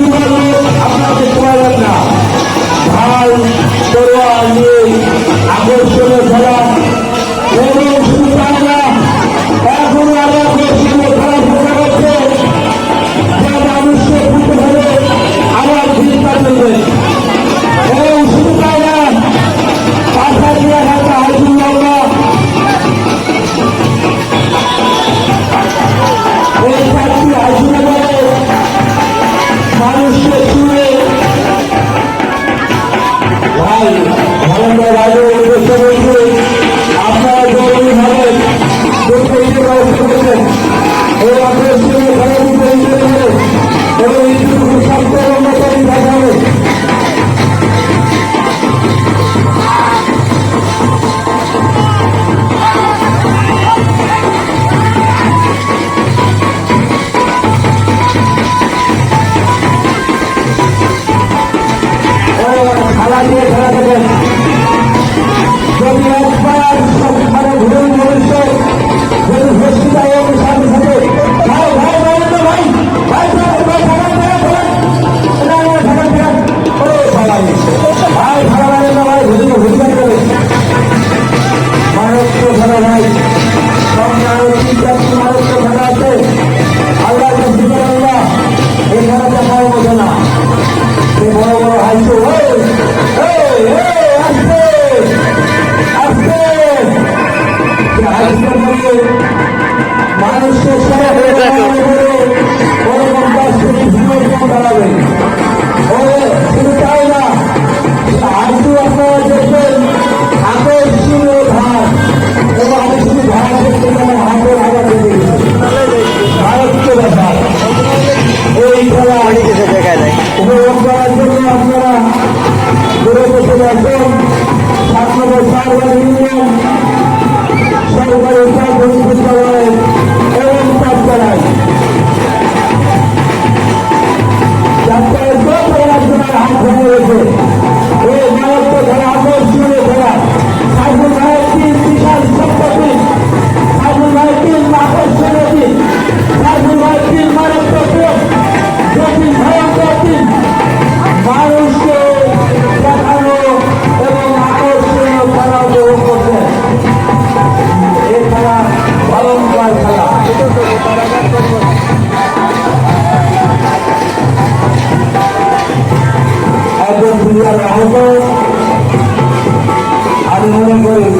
আপনাদের Gracias. শাসন ছাত্র সরকারি সরকারি বিশ্ববিদ্যালয় একজন প্লেয়ার আহত। আমি মনে করি